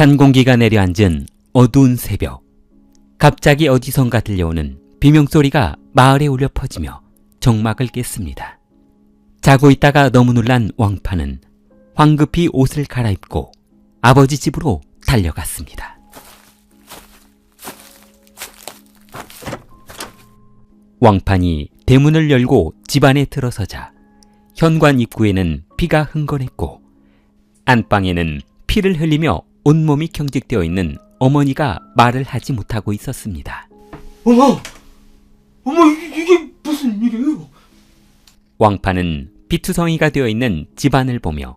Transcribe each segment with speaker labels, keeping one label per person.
Speaker 1: 찬 공기가 내려앉은 어두운 새벽. 갑자기 어디선가 들려오는 비명소리가 마을에 울려 퍼지며 정막을 깼습니다. 자고 있다가 너무 놀란 왕파는 황급히 옷을 갈아입고 아버지 집으로 달려갔습니다. 왕판이 대문을 열고 집안에 들어서자 현관 입구에는 피가 흥건했고 안방에는 피를 흘리며 온몸이 경직되어 있는 어머니가 말을 하지 못하고 있었습니다.
Speaker 2: 어머, 어머 이게, 이게 무슨 일이에요?
Speaker 1: 왕파는 피투성이가 되어 있는 집안을 보며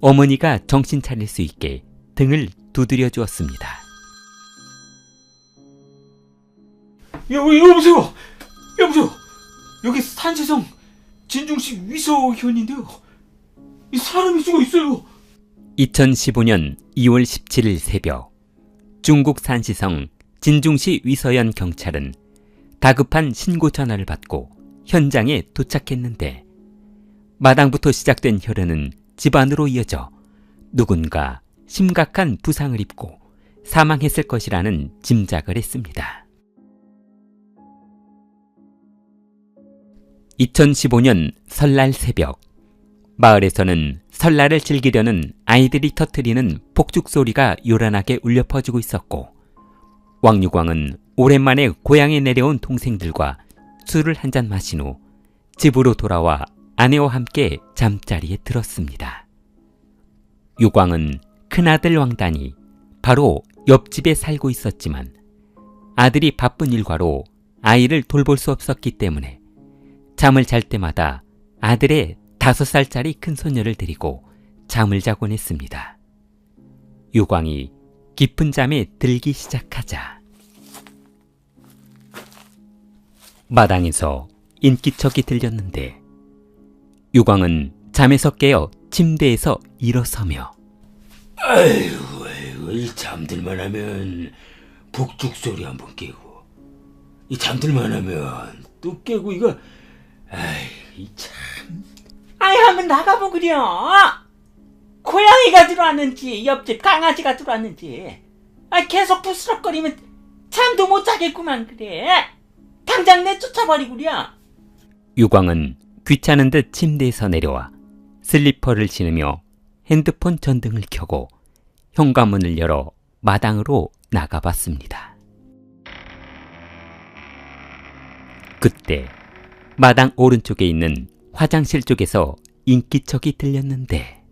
Speaker 1: 어머니가 정신 차릴 수 있게 등을 두드려 주었습니다.
Speaker 2: 여, 여보세요, 여보세요. 여기 산지성 진중식 위서현인데요. 이 사람이 죽어 있어요.
Speaker 1: 2015년 2월 17일 새벽 중국 산시성 진중시 위서현 경찰은 다급한 신고 전화를 받고 현장에 도착했는데 마당부터 시작된 혈흔은 집안으로 이어져 누군가 심각한 부상을 입고 사망했을 것이라는 짐작을 했습니다. 2015년 설날 새벽 마을에서는 설날을 즐기려는 아이들이 터트리는 폭죽 소리가 요란하게 울려 퍼지고 있었고 왕유광은 오랜만에 고향에 내려온 동생들과 술을 한 잔 마신 후 집으로 돌아와 아내와 함께 잠자리에 들었습니다. 유광은 큰아들 왕단이 바로 옆집에 살고 있었지만 아들이 바쁜 일과로 아이를 돌볼 수 없었기 때문에 잠을 잘 때마다 아들의 다섯 살짜리 큰 소녀를 데리고 잠을 자곤 했습니다. 유광이 깊은 잠에 들기 시작하자 마당에서 인기척이 들렸는데 유광은 잠에서 깨어 침대에서 일어서며
Speaker 2: 아이고, 아이고, 이 잠들만 하면 북죽 소리 한 번 깨고, 이 잠들만 하면 또 깨고 이거, 아이, 이 참.
Speaker 3: 아이 한번 나가보 그려 고양이가 들어왔는지 옆집 강아지가 들어왔는지. 아 계속 부스럭거리면 잠도 못 자겠구만 그래. 당장 내 쫓아버리구려
Speaker 1: 유광은 귀찮은 듯 침대에서 내려와 슬리퍼를 신으며 핸드폰 전등을 켜고 현관문을 열어 마당으로 나가봤습니다. 그때 마당 오른쪽에 있는 화장실 쪽에서 인기척이 들렸는데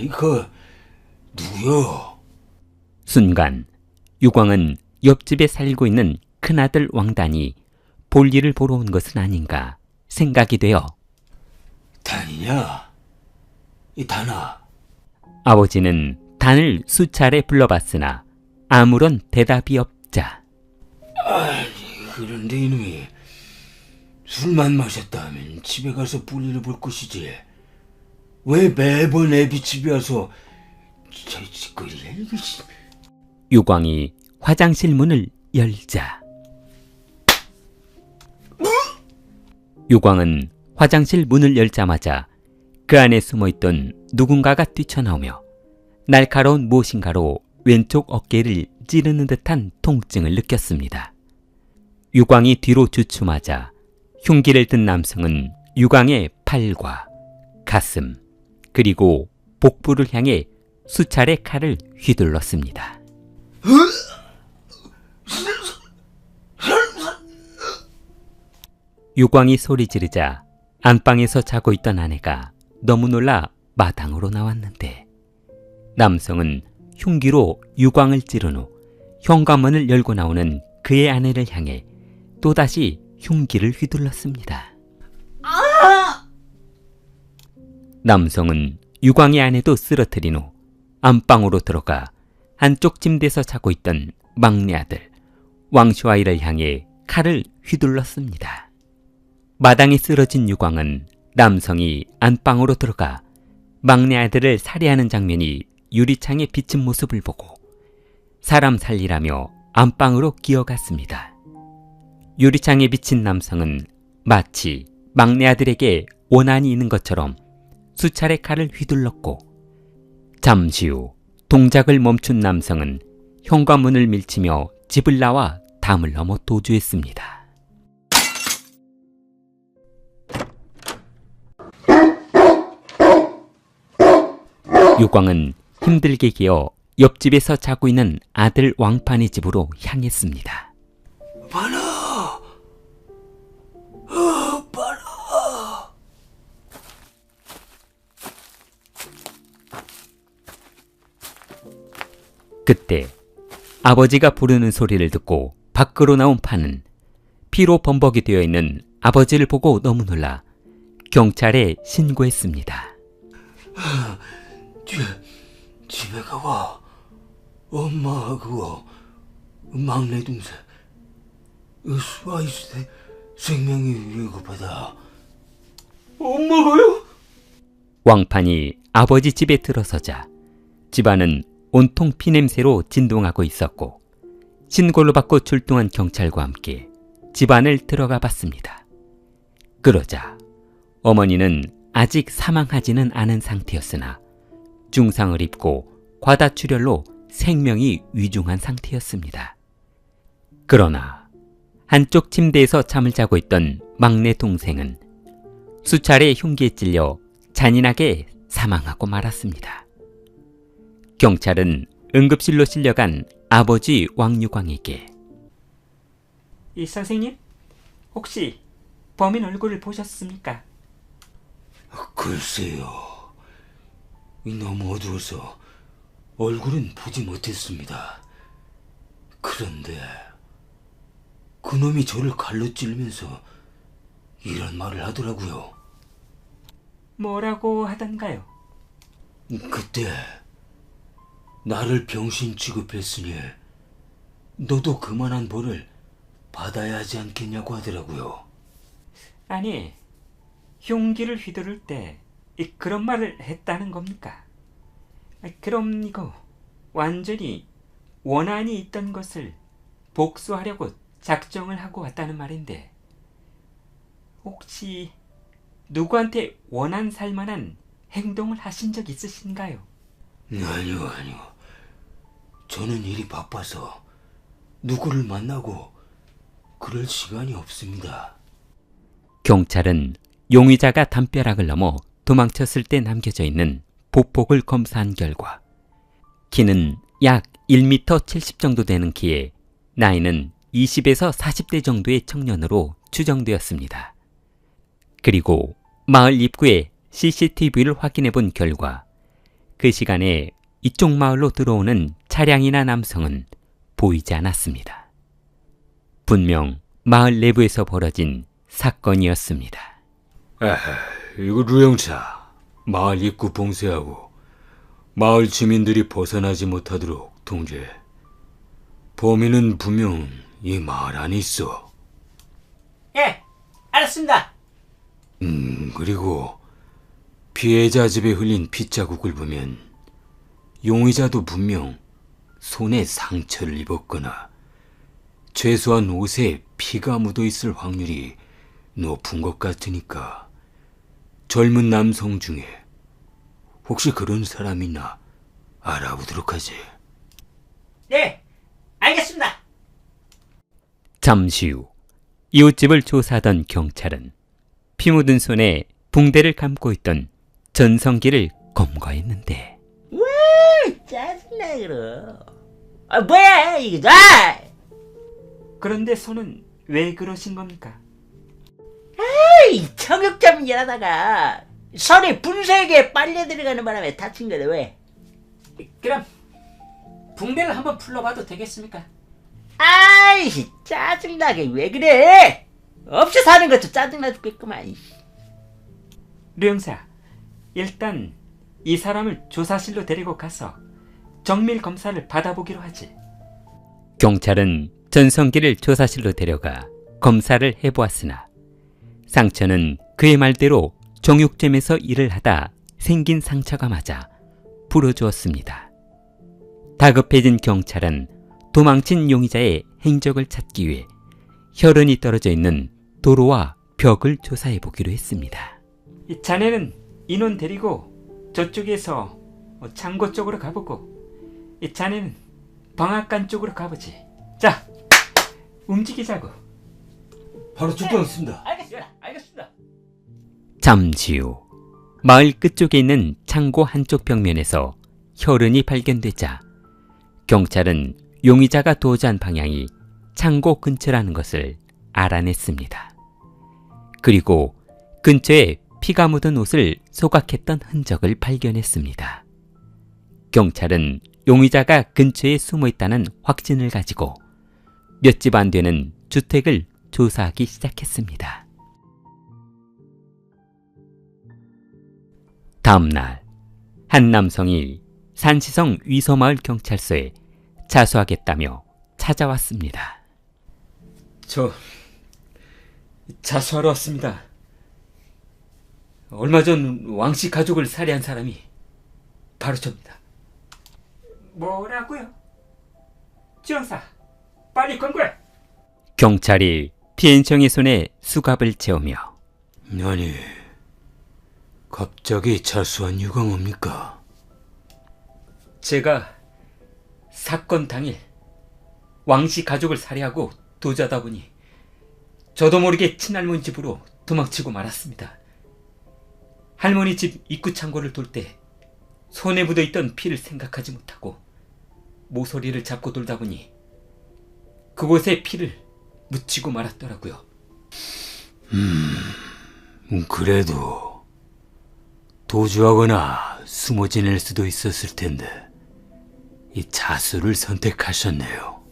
Speaker 2: 이거, 누구요?
Speaker 1: 순간 유광은 옆집에 살고 있는 큰아들 왕단이 볼일을 보러 온 것은 아닌가 생각이 되어
Speaker 2: 단이냐? 이 단아,
Speaker 1: 아버지는 단을 수차례 불러봤으나 아무런 대답이 없자
Speaker 2: 그런데 이놈이 술만 마셨다 하면 집에 가서 볼일을 볼 것이지. 왜 매번 애비 집에 와서 저 짓거리야 이거 씨.
Speaker 1: 유광이 화장실 문을 열자 유광은 화장실 문을 열자마자 그 안에 숨어있던 누군가가 뛰쳐나오며 날카로운 무엇인가로 왼쪽 어깨를 찌르는 듯한 통증을 느꼈습니다. 유광이 뒤로 주춤하자 흉기를 든 남성은 유광의 팔과 가슴 그리고 복부를 향해 수차례 칼을 휘둘렀습니다. 유광이 소리 지르자 안방에서 자고 있던 아내가 너무 놀라 마당으로 나왔는데 남성은 흉기로 유광을 찌른 후 현관문을 열고 나오는 그의 아내를 향해 또다시 흉기를 휘둘렀습니다. 남성은 유광의 아내도 쓰러뜨린 후 안방으로 들어가 한쪽 침대에서 자고 있던 막내 아들 왕슈아이를 향해 칼을 휘둘렀습니다. 마당에 쓰러진 유광은 남성이 안방으로 들어가 막내 아들을 살해하는 장면이 유리창에 비친 모습을 보고 사람 살리라며 안방으로 기어갔습니다. 유리창에 비친 남성은 마치 막내 아들에게 원한이 있는 것처럼 수차례 칼을 휘둘렀고 잠시 후 동작을 멈춘 남성은 현관문을 밀치며 집을 나와 담을 넘어 도주했습니다. 유광은 힘들게 기어 옆집에서 자고 있는 아들 왕판의 집으로 향했습니다.
Speaker 2: 반아!
Speaker 1: 그때 아버지가 부르는 소리를 듣고 밖으로 나온 판은 피로 범벅이 되어 있는 아버지를 보고 너무 놀라 경찰에 신고했습니다.
Speaker 2: 집, 집에 가봐. 엄마하고 막내 동생 스와이스 생명이 위급하다. 엄마가요?
Speaker 1: 왕판이 아버지 집에 들어서자 집안은 온통 피냄새로 진동하고 있었고 신고를 받고 출동한 경찰과 함께 집안을 들어가 봤습니다. 그러자 어머니는 아직 사망하지는 않은 상태였으나 중상을 입고 과다출혈로 생명이 위중한 상태였습니다. 그러나 한쪽 침대에서 잠을 자고 있던 막내 동생은 수차례 흉기에 찔려 잔인하게 사망하고 말았습니다. 경찰은 응급실로 실려간 아버지 왕유광에게
Speaker 3: 이 선생님, 혹시 범인 얼굴을 보셨습니까?
Speaker 2: 글쎄요. 너무 어두워서 얼굴은 보지 못했습니다. 그런데 그놈이 저를 칼로 찌르면서 이런 말을 하더라고요.
Speaker 3: 뭐라고 하던가요?
Speaker 2: 그때 나를 병신 취급했으니 너도 그만한 벌을 받아야 하지 않겠냐고 하더라고요.
Speaker 3: 아니, 흉기를 휘두를 때 이, 그런 말을 했다는 겁니까? 아, 그럼 이거 완전히 원한이 있던 것을 복수하려고 작정을 하고 왔다는 말인데 혹시 누구한테 원한 살만한 행동을 하신 적 있으신가요?
Speaker 2: 아니요, 아니요. 저는 일이 바빠서 누구를 만나고 그럴 시간이 없습니다.
Speaker 1: 경찰은 용의자가 담벼락을 넘어 도망쳤을 때 남겨져 있는 보폭을 검사한 결과 키는 약 1m 70 정도 되는 키에 나이는 20에서 40대 정도의 청년으로 추정되었습니다. 그리고 마을 입구에 CCTV를 확인해 본 결과 그 시간에 이쪽 마을로 들어오는 차량이나 남성은 보이지 않았습니다. 분명 마을 내부에서 벌어진 사건이었습니다.
Speaker 2: 이거 루영차 마을 입구 봉쇄하고 마을 주민들이 벗어나지 못하도록 통제. 범인은 분명 이 마을 안에 있어.
Speaker 3: 예, 알았습니다.
Speaker 2: 음, 그리고 피해자 집에 흘린 핏자국을 보면 용의자도 분명 손에 상처를 입었거나 최소한 옷에 피가 묻어 있을 확률이 높은 것 같으니까 젊은 남성 중에 혹시 그런 사람 있나 알아보도록 하지.
Speaker 3: 네, 알겠습니다.
Speaker 1: 잠시 후 이웃집을 조사하던 경찰은 피 묻은 손에 붕대를 감고 있던 전성기를 검거했는데
Speaker 3: 짜증나 그럼. 아 뭐야 이거 나. 그런데 손은 왜 그러신 겁니까? 이 청육점 일하다가 손에 분쇄기에 빨려 들어가는 바람에 다친 거래 왜? 그럼 붕대를 한번 풀러봐도 되겠습니까? 아이 짜증나게 왜 그래? 없이 사는 것도 짜증나 죽겠구만. 류영사, 일단 이 사람을 조사실로 데리고 가서 정밀 검사를 받아보기로 하지.
Speaker 1: 경찰은 전성기를 조사실로 데려가 검사를 해보았으나 상처는 그의 말대로 정육점에서 일을 하다 생긴 상처가 맞아 부러주었습니다. 다급해진 경찰은 도망친 용의자의 행적을 찾기 위해 혈흔이 떨어져 있는 도로와 벽을 조사해 보기로 했습니다.
Speaker 3: 이 자네는 인원 데리고 저쪽에서 어, 창고 쪽으로 가보고 이 자네는 방앗간 쪽으로 가보지. 자, 움직이자고.
Speaker 2: 바로 출동했습니다.
Speaker 3: 알겠습니다. 알겠습니다.
Speaker 1: 잠시 후 마을 끝쪽에 있는 창고 한쪽 벽면에서 혈흔이 발견되자 경찰은 용의자가 도주한 방향이 창고 근처라는 것을 알아냈습니다. 그리고 근처에 피가 묻은 옷을 소각했던 흔적을 발견했습니다. 경찰은 용의자가 근처에 숨어 있다는 확신을 가지고 몇 집 안 되는 주택을 조사하기 시작했습니다. 다음 날, 한 남성이 산시성 위서마을 경찰서에 자수하겠다며 찾아왔습니다.
Speaker 3: 저 자수하러 왔습니다. 얼마 전 왕씨 가족을 살해한 사람이 바로 저입니다. 뭐라고요? 지영사, 빨리 건거해.
Speaker 1: 경찰이 피해인청의 손에 수갑을 채우며
Speaker 2: 아니, 갑자기 자수한 이유가 뭡니까?
Speaker 3: 제가 사건 당일 왕씨 가족을 살해하고 도주하다 보니 저도 모르게 친할머니 집으로 도망치고 말았습니다. 할머니 집 입구 창고를 돌 때 손에 묻어 있던 피를 생각하지 못하고 모서리를 잡고 돌다 보니 그곳에 피를 묻히고 말았더라고요.
Speaker 2: 음, 그래도 도주하거나 숨어 지낼 수도 있었을 텐데 이 자수를 선택하셨네요.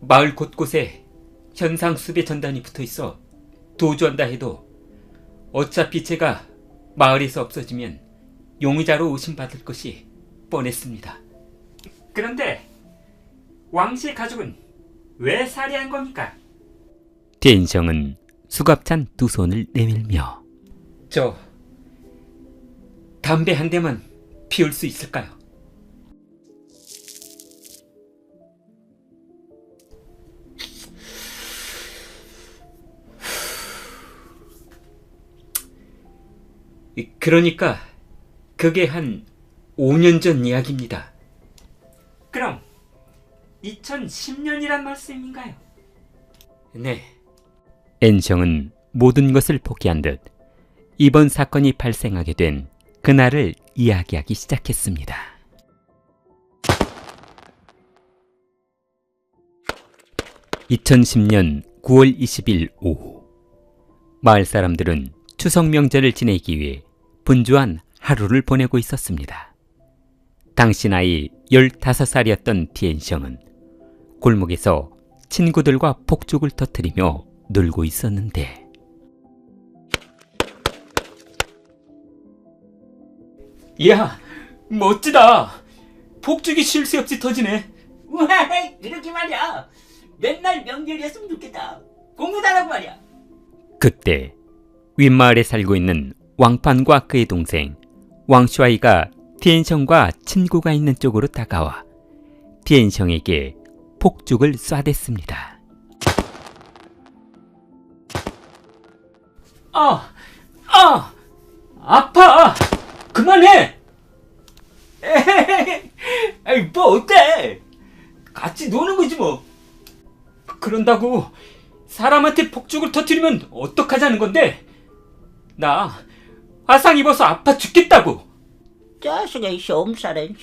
Speaker 3: 마을 곳곳에 현상 수배 전단이 붙어 있어 도주한다 해도 어차피 제가 마을에서 없어지면 용의자로 의심받을 것이 뻔했습니다. 그런데 왕씨 가족은 왜 살해한 겁니까?
Speaker 1: 피해인청은 수갑찬 두 손을 내밀며
Speaker 3: 저 담배 한 대만 피울 수 있을까요? 그러니까 그게 한 5년 전 이야기입니다. 그럼 2010년이란 말씀인가요? 네.
Speaker 1: 엔성은 모든 것을 포기한 듯 이번 사건이 발생하게 된 그날을 이야기하기 시작했습니다. (2010년 9월 20일) 오후 마을 사람들은 추석 명절을 지내기 위해 분주한 하루를 보내고 있었습니다. 당시 나이 15살이었던 티엔성은 골목에서 친구들과 폭죽을 터뜨리며 놀고 있었는데
Speaker 3: 야, 멋지다. 폭죽이 쉴 새 없이 터지네.
Speaker 4: 와, 이렇게 말이야. 맨날 명절이었으면 좋겠다. 공부도 안 하고 말이야.
Speaker 1: 그때 윗마을에 살고 있는 왕판과 그의 동생 왕슈아이가 티엔성과 친구가 있는 쪽으로 다가와 티엔성에게 폭죽을 쏴댔습니다.
Speaker 3: 아, 아, 아파. 그만해. 에헤헤. 아이, 뭐 어때? 같이 노는 거지 뭐. 그런다고 사람한테 폭죽을 터뜨리면 어떡하자는 건데? 나 화상 입어서 아파 죽겠다고.
Speaker 4: 자식아, 이씨 엄살해.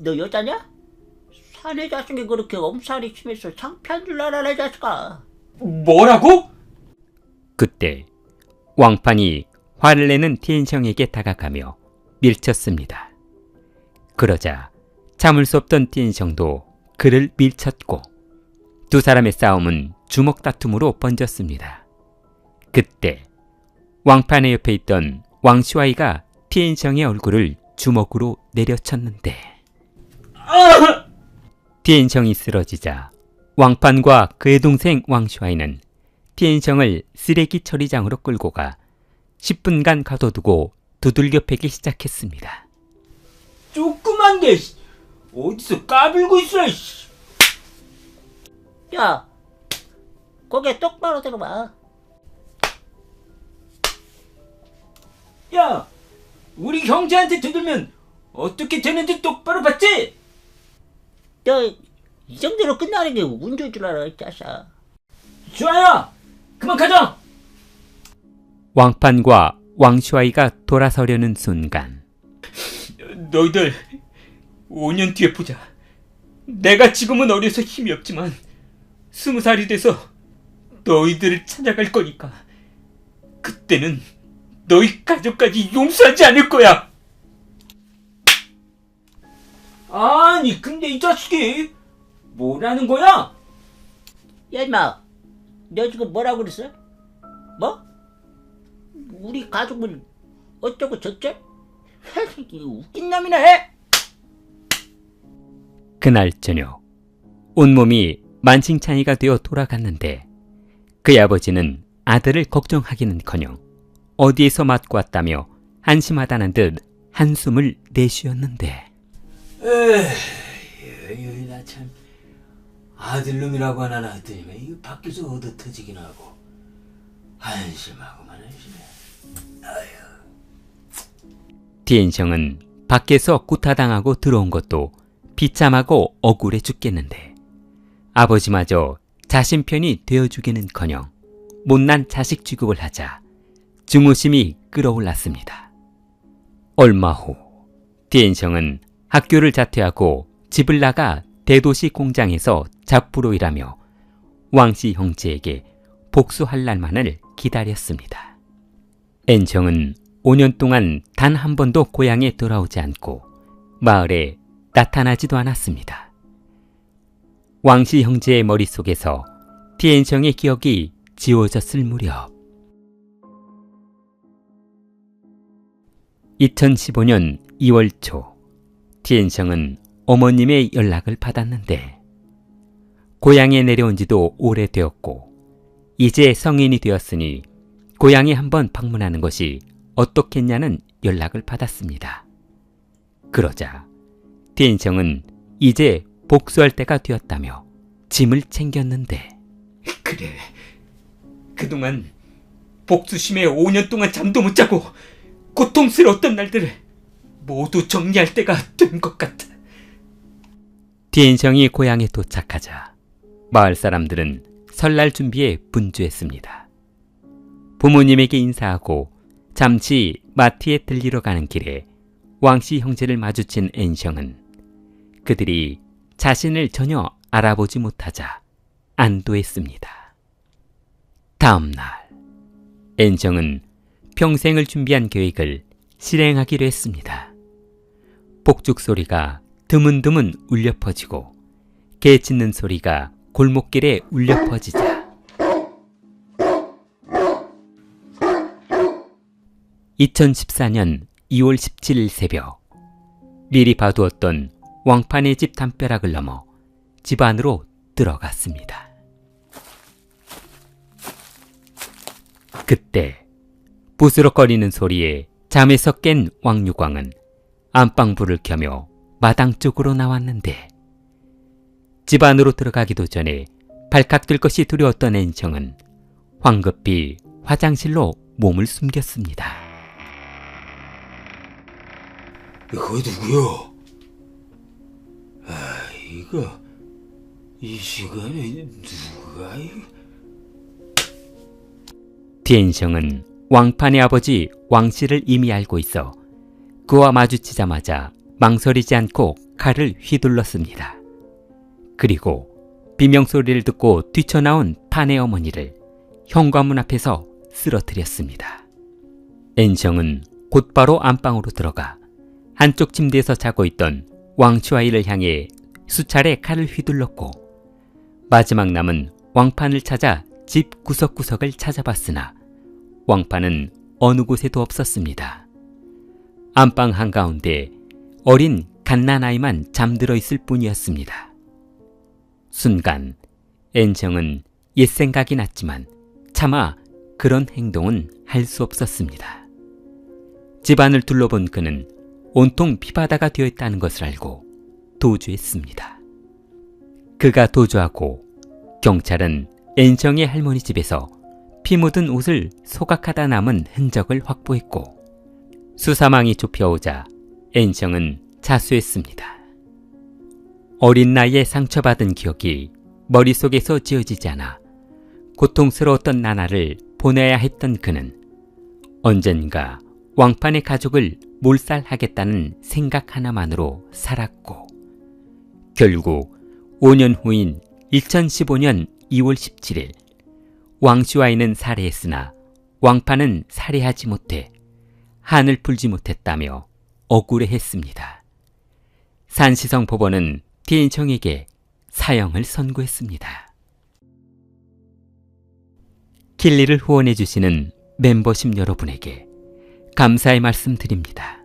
Speaker 4: 너 여자냐? 사내 자식이 그렇게 엄살이 심해서 창피한 줄 알아, 내 자식아.
Speaker 3: 뭐라고?
Speaker 1: 그때 왕판이 화를 내는 티엔성에게 다가가며 밀쳤습니다. 그러자 참을 수 없던 티엔성도 그를 밀쳤고 두 사람의 싸움은 주먹 다툼으로 번졌습니다. 그때 왕판의 옆에 있던 왕슈아이가 티엔성의 얼굴을 주먹으로 내려쳤는데 티엔성이 쓰러지자 왕판과 그의 동생 왕슈아이는 티엔성을 쓰레기 처리장으로 끌고 가 10분간 가둬두고 두들겨 패기 시작했습니다.
Speaker 3: 조그만 게 씨. 어디서 까불고 있어. 씨.
Speaker 4: 야, 고개 똑바로 들어봐.
Speaker 3: 야, 우리 형제한테 두들면 어떻게 되는지 똑바로 봤지?
Speaker 4: 너 이 정도로 끝나는 게 운줄 줄 알아, 이 짜사.
Speaker 3: 좋아요. 그만 가자.
Speaker 1: 왕판과 왕슈아이가 돌아서려는 순간
Speaker 3: 너희들 5년 뒤에 보자. 내가 지금은 어려서 힘이 없지만 스무 살이 돼서 너희들을 찾아갈 거니까 그때는 너희 가족까지 용서하지 않을 거야. 아니 근데 이 자식이 뭐라는 거야?
Speaker 4: 야, 임마. 너 지금 뭐라고 그랬어? 뭐? 우리 가족을 어쩌고 저쩌? 이 웃긴 놈이네.
Speaker 1: 그날 저녁 온몸이 만신창이가 되어 돌아갔는데 그의 아버지는 아들을 걱정하기는커녕 어디에서 맞고 왔다며 한심하다는 듯 한숨을 내쉬었는데.
Speaker 2: 에이, 나참. 아들놈이라고 하나 낳았더니만 이거 밖에서 얻어 터지긴 하고. 한심하고만 한심해.
Speaker 1: 디엔성은 밖에서 구타당하고 들어온 것도 비참하고 억울해 죽겠는데. 아버지마저 자신 편이 되어주기는커녕 못난 자식 취급을 하자 증오심이 끌어올랐습니다. 얼마 후 디엔성은 학교를 자퇴하고 집을 나가 대도시 공장에서 잡부로 일하며 왕씨 형제에게 복수할 날만을 기다렸습니다. 엔정은 5년 동안 단 한 번도 고향에 돌아오지 않고 마을에 나타나지도 않았습니다. 왕씨 형제의 머릿속에서 티엔성의 기억이 지워졌을 무렵 2015년 2월 초 티엔성은 어머님의 연락을 받았는데 고향에 내려온 지도 오래되었고 이제 성인이 되었으니 고향에 한번 방문하는 것이 어떻겠냐는 연락을 받았습니다. 그러자 티엔성은 이제 복수할 때가 되었다며 짐을 챙겼는데
Speaker 3: 그래. 그동안 복수심에 5년 동안 잠도 못 자고 고통스러웠던 날들을 모두 정리할 때가 된 것 같아.
Speaker 1: 디엔성이 고향에 도착하자 마을 사람들은 설날 준비에 분주했습니다. 부모님에게 인사하고 잠시 마트에 들리러 가는 길에 왕씨 형제를 마주친 앤성은 그들이 자신을 전혀 알아보지 못하자 안도했습니다. 다음 날 앤성은 평생을 준비한 계획을 실행하기로 했습니다. 복죽 소리가 드문드문 울려 퍼지고 개 짖는 소리가 골목길에 울려 퍼지자 2014년 2월 17일 새벽 미리 봐두었던 왕판의 집 담벼락을 넘어 집 안으로 들어갔습니다. 그때 부스럭거리는 소리에 잠에서 깬 왕유광은 안방불을 켜며 마당 쪽으로 나왔는데 집 안으로 들어가기도 전에 발칵들 것이 두려웠던 앤청은 황급히 화장실로 몸을 숨겼습니다.
Speaker 2: 그거 누구요? 아, 이거 이 시간에 누가 이
Speaker 1: 디엔성은 왕판의 아버지 왕씨를 이미 알고 있어 그와 마주치자마자 망설이지 않고 칼을 휘둘렀습니다. 그리고 비명소리를 듣고 뛰쳐나온 판의 어머니를 현관문 앞에서 쓰러뜨렸습니다. 앤성은 곧바로 안방으로 들어가 한쪽 침대에서 자고 있던 왕추아이를 향해 수차례 칼을 휘둘렀고 마지막 남은 왕판을 찾아 집 구석구석을 찾아봤으나 왕판은 어느 곳에도 없었습니다. 안방 한가운데 어린 갓난아이만 잠들어 있을 뿐이었습니다. 순간 앤정은 옛 생각이 났지만 차마 그런 행동은 할 수 없었습니다. 집안을 둘러본 그는 온통 피바다가 되어 있다는 것을 알고 도주했습니다. 그가 도주하고 경찰은 앤정의 할머니 집에서 피 묻은 옷을 소각하다 남은 흔적을 확보했고 수사망이 좁혀오자 앤정은 자수했습니다. 어린 나이에 상처받은 기억이 머릿속에서 지워지지 않아 고통스러웠던 나나를 보내야 했던 그는 언젠가 왕판의 가족을 몰살하겠다는 생각 하나만으로 살았고 결국 5년 후인 2015년 2월 17일 왕슈와이는 살해했으나 왕판은 살해하지 못해 한을 풀지 못했다며 억울해했습니다. 산시성 법원은 티인청에게 사형을 선고했습니다. 킬리를 후원해 주시는 멤버십 여러분에게 감사의 말씀 드립니다.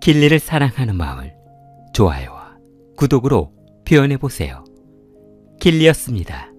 Speaker 1: 킬리를 사랑하는 마음을 좋아요와 구독으로 표현해 보세요. 킬리였습니다.